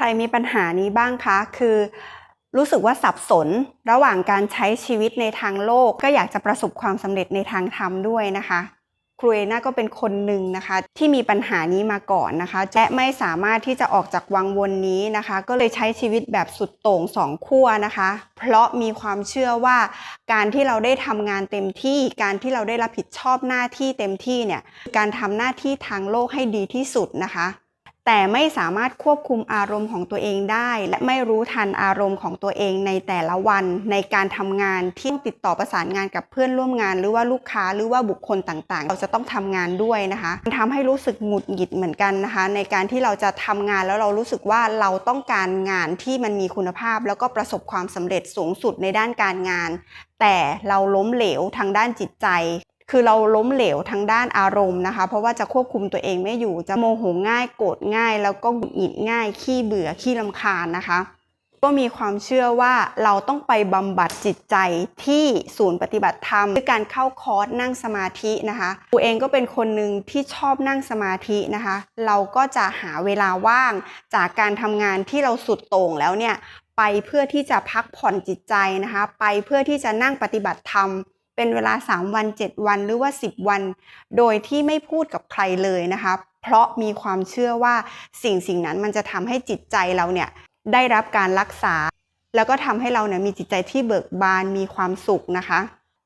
ใครมีปัญหานี้บ้างคะ คือรู้สึกว่าสับสนระหว่างการใช้ชีวิตในทางโลก ก็อยากจะประสบความสำเร็จในทางธรรมด้วยนะคะครูเอน่าก็เป็นคนหนึ่งนะคะ ที่มีปัญหานี้มาก่อนนะคะและไม่สามารถที่จะออกจากวังวนนี้นะคะ ก็เลยใช้ชีวิตแบบสุดโต่งสองขั้วนะคะ เพราะมีความเชื่อว่า การที่เราได้ทำงานเต็มที่ การที่เราได้รับผิดชอบหน้าที่เต็มที่เนี่ยการทำหน้าที่ทางโลกให้ดีที่สุดนะคะ แต่ไม่สามารถควบคุมอารมณ์ของตัวเองได้ และไม่รู้ทันอารมณ์ของตัวเองในแต่ละวัน ในการทำงานที่ติดต่อประสานงานกับเพื่อนร่วมงาน หรือว่าลูกค้าหรือว่าบุคคลต่างๆ เราจะต้องทำงานด้วยนะคะมันทำให้รู้สึกหงุดหงิดเหมือนกันนะคะ ในการที่เราจะทำงานแล้วเรารู้สึกว่าเราต้องการงานที่มันมีคุณภาพ แล้วก็ประสบความสำเร็จสูงสุดในด้านการงาน แต่เราล้มเหลวทางด้านจิตใจ คือเราล้มเหลวทางด้านอารมณ์นะคะ เพราะว่าจะควบคุมตัวเองไม่อยู่จะโมโหง่ายโกรธง่าย แล้วก็หงุดหงิดง่าย ขี้เบื่อขี้ลำคาญนะคะ ก็มีความเชื่อว่าเราต้องไปบำบัดจิตใจที่ศูนย์ปฏิบัติธรรมด้วยการเข้าคอร์สนั่งสมาธินะคะตัวเองก็เป็นคนหนึ่งที่ชอบนั่งสมาธินะคะ เราก็จะหาเวลาว่างจากการทำงานที่เราสุดโต่งแล้วเนี่ยไปเพื่อที่จะพักผ่อนจิตใจนะคะ ไปเพื่อที่จะนั่งปฏิบัติธรรม เป็นเวลา 3 วัน 7 วันหรือว่า 10 วัน โดยที่ไม่พูดกับใครเลยนะคะ เพราะมีความเชื่อว่าสิ่งสิ่งนั้นมันจะทำให้จิตใจเราเนี่ยได้รับการรักษา แล้วก็ทำให้เราเนี่ยมีจิตใจที่เบิกบานมีความสุขนะคะ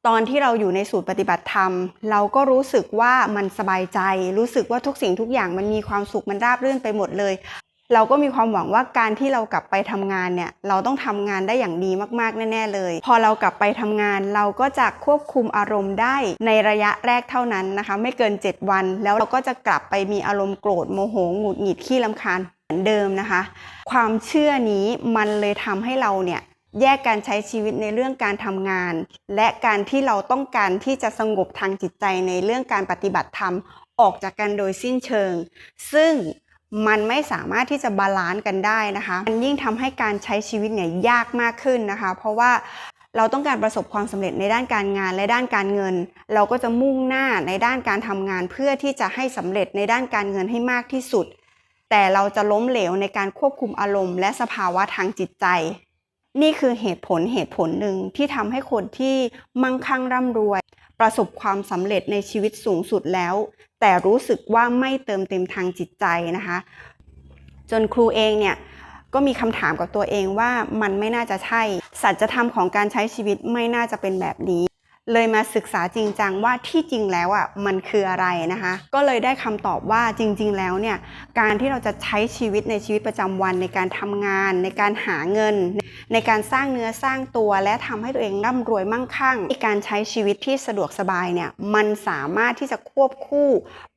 ตอนที่เราอยู่ในสูตรปฏิบัติธรรม เราก็รู้สึกว่ามันสบายใจ รู้สึกว่าทุกสิ่งทุกอย่างมันมีความสุขมันราบรื่นไปหมดเลย เราก็มีความหวังว่าการที่เรากลับไปทำงานเนี่ยเราต้องทำงานได้อย่างดีมากๆแน่ ๆ เลย พอเรากลับไปทำงาน เราก็จะควบคุมอารมณ์ได้ในระยะแรกเท่านั้นนะคะ ไม่เกิน 7 วัน แล้วเราก็จะกลับไปมีอารมณ์โกรธโมโหหงุดหงิดขี้ลำคาญเหมือนเดิมนะคะ ความเชื่อนี้มันเลยทำให้เราเนี่ยแยกการใช้ชีวิตในเรื่องการทำงาน และการที่เราต้องการที่จะสงบทางจิตใจในเรื่องการปฏิบัติธรรมออกจากกันโดยสิ้นเชิง ซึ่ง มันไม่สามารถที่จะบาลานซ์กันได้นะคะมันยิ่งทำให้การใช้ชีวิตเนี่ยยากมากขึ้นนะคะ เพราะว่าเราต้องการประสบความสำเร็จในด้านการงานและด้านการเงิน เราก็จะมุ่งหน้าในด้านการทำงาน เพื่อที่จะให้สำเร็จในด้านการเงินให้มากที่สุด แต่เราจะล้มเหลวในการควบคุมอารมณ์และสภาวะทางจิตใจ นี่คือเหตุผลเหตุผลหนึ่งที่ทำให้คนที่มั่งคั่งร่ำรวย ประสบความสำเร็จในชีวิตสูงสุดแล้ว แต่รู้สึกว่าไม่เติมเต็มทางจิตใจนะคะ จนครูเองเนี่ยก็มีคำถามกับตัวเองว่ามันไม่น่าจะใช่ สัจธรรมของการใช้ชีวิตไม่น่าจะเป็นแบบนี้ เลยมาศึกษาจริงจังว่าที่จริงแล้วอะมันคืออะไรนะคะ ก็เลยได้คำตอบว่าจริง ๆ แล้วเนี่ยการที่เราจะใช้ชีวิตในชีวิตประจำวันในการทำงาน ในการหาเงิน ในการสร้างเนื้อสร้างตัว และทำให้ตัวเองร่ำรวยมั่งคั่งในการใช้ชีวิตที่สะดวกสบายเนี่ยมันสามารถที่จะควบคู่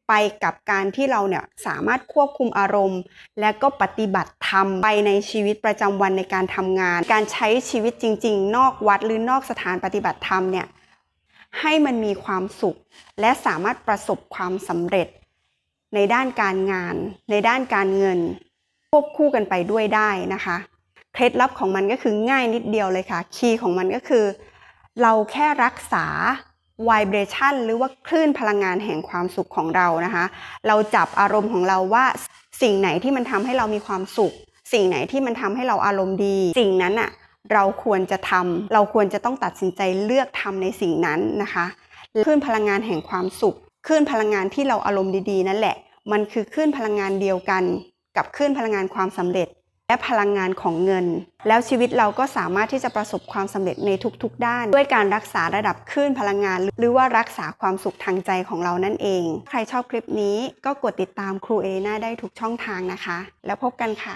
ไปกับการที่เราเนี่ยสามารถควบคุมอารมณ์ และก็ปฏิบัติธรรมไปในชีวิตประจำวันในการทำงาน การใช้ชีวิตจริง ๆ นอกวัดหรือนอกสถานปฏิบัติธรรมเนี่ย ให้มันมีความสุข และสามารถประสบความสำเร็จ ในด้านการงาน ในด้านการเงิน ควบคู่กันไปด้วยได้นะคะ เคล็ดลับของมันก็คือง่ายนิดเดียวเลยค่ะ คีย์ของมันก็คือ เราแค่รักษา vibration หรือว่าคลื่นพลังงานแห่งความสุขของเรานะคะ เราจับอารมณ์ของเราว่าสิ่งไหนที่มันทำให้เรามีความสุข สิ่งไหนที่มันทำให้เราอารมณ์ดี สิ่งนั้นอะ เราควรจะทำเราควรจะต้องตัดสินใจเลือกทำในสิ่งนั้นนะคะคลื่นพลังงานแห่งความสุขคลื่นพลังงานที่เราอารมณ์ดีๆ นั่นแหละ มันคือคลื่นพลังงานเดียวกัน กับคลื่นพลังงานความสำเร็จ และพลังงานของเงิน แล้วชีวิตเราก็สามารถที่จะประสบความสำเร็จในทุกๆ ด้าน ด้วยการรักษาระดับคลื่นพลังงาน หรือว่ารักษาความสุขทางใจของเรานั่นเอง ใครชอบคลิปนี้ก็กดติดตามครูเอน่าได้ทุกช่องทางนะคะ แล้วพบกันค่ะ